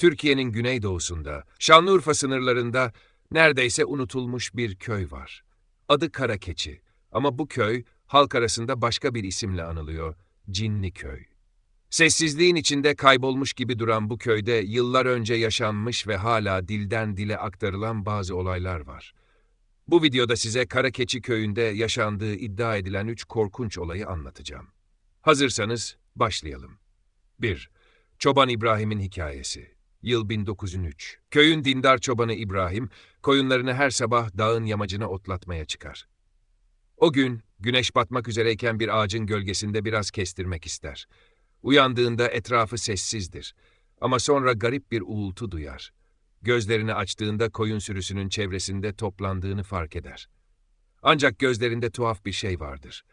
Türkiye'nin güneydoğusunda, Şanlıurfa sınırlarında neredeyse unutulmuş bir köy var. Adı Karakeçi ama bu köy halk arasında başka bir isimle anılıyor, Cinli Köy. Sessizliğin içinde kaybolmuş gibi duran bu köyde yıllar önce yaşanmış ve hala dilden dile aktarılan bazı olaylar var. Bu videoda size Karakeçi köyünde yaşandığı iddia edilen üç korkunç olayı anlatacağım. Hazırsanız başlayalım. 1. Çoban İbrahim'in hikayesi. Yıl 1903. Köyün dindar çobanı İbrahim, koyunlarını her sabah dağın yamacına otlatmaya çıkar. O gün, güneş batmak üzereyken bir ağacın gölgesinde biraz kestirmek ister. Uyandığında etrafı sessizdir. Ama sonra garip bir uğultu duyar. Gözlerini açtığında koyun sürüsünün çevresinde toplandığını fark eder. Ancak gözlerinde tuhaf bir şey vardır.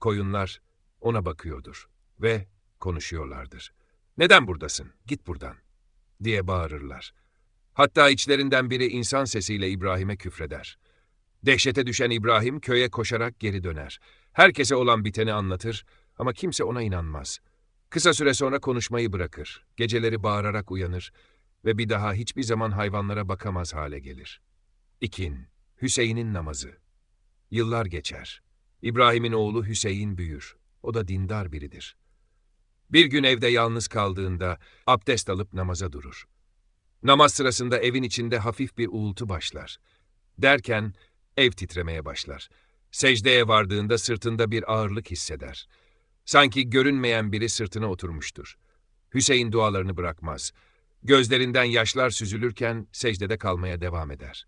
Koyunlar ona bakıyordur ve konuşuyorlardır. Neden buradasın? Git buradan diye bağırırlar. Hatta içlerinden biri insan sesiyle İbrahim'e küfreder. Dehşete düşen İbrahim köye koşarak geri döner. Herkese olan biteni anlatır ama kimse ona inanmaz. Kısa süre sonra konuşmayı bırakır. Geceleri bağırarak uyanır ve bir daha hiçbir zaman hayvanlara bakamaz hale gelir. İkin, Hüseyin'in namazı. Yıllar geçer. İbrahim'in oğlu Hüseyin büyür. O da dindar biridir. Bir gün evde yalnız kaldığında abdest alıp namaza durur. Namaz sırasında evin içinde hafif bir uğultu başlar. Derken ev titremeye başlar. Secdeye vardığında sırtında bir ağırlık hisseder. Sanki görünmeyen biri sırtına oturmuştur. Hüseyin dualarını bırakmaz. Gözlerinden yaşlar süzülürken secdede kalmaya devam eder.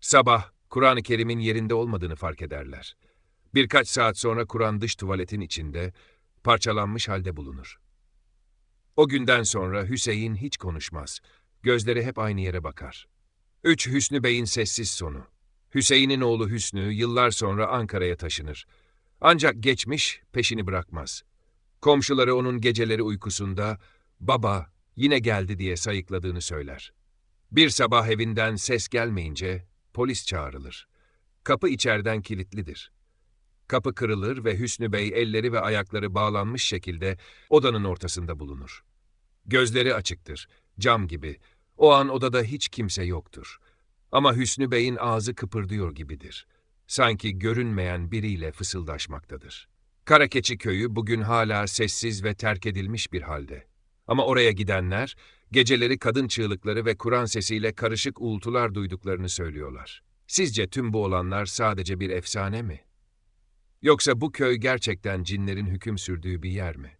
Sabah Kur'an-ı Kerim'in yerinde olmadığını fark ederler. Birkaç saat sonra Kur'an dış tuvaletin içinde parçalanmış halde bulunur. O günden sonra Hüseyin hiç konuşmaz. Gözleri hep aynı yere bakar. 3. Hüsnü Bey'in sessiz sonu. Hüseyin'in oğlu Hüsnü yıllar sonra Ankara'ya taşınır. Ancak geçmiş peşini bırakmaz. Komşuları onun geceleri uykusunda "Baba, yine geldi." diye sayıkladığını söyler. Bir sabah evinden ses gelmeyince polis çağrılır. Kapı içeriden kilitlidir. Kapı kırılır ve Hüsnü Bey elleri ve ayakları bağlanmış şekilde odanın ortasında bulunur. Gözleri açıktır, cam gibi. O an odada hiç kimse yoktur. Ama Hüsnü Bey'in ağzı kıpırdıyor gibidir. Sanki görünmeyen biriyle fısıldaşmaktadır. Karakeçi köyü bugün hala sessiz ve terk edilmiş bir halde. Ama oraya gidenler, geceleri kadın çığlıkları ve Kur'an sesiyle karışık uğultular duyduklarını söylüyorlar. Sizce tüm bu olanlar sadece bir efsane mi? Yoksa bu köy gerçekten cinlerin hüküm sürdüğü bir yer mi?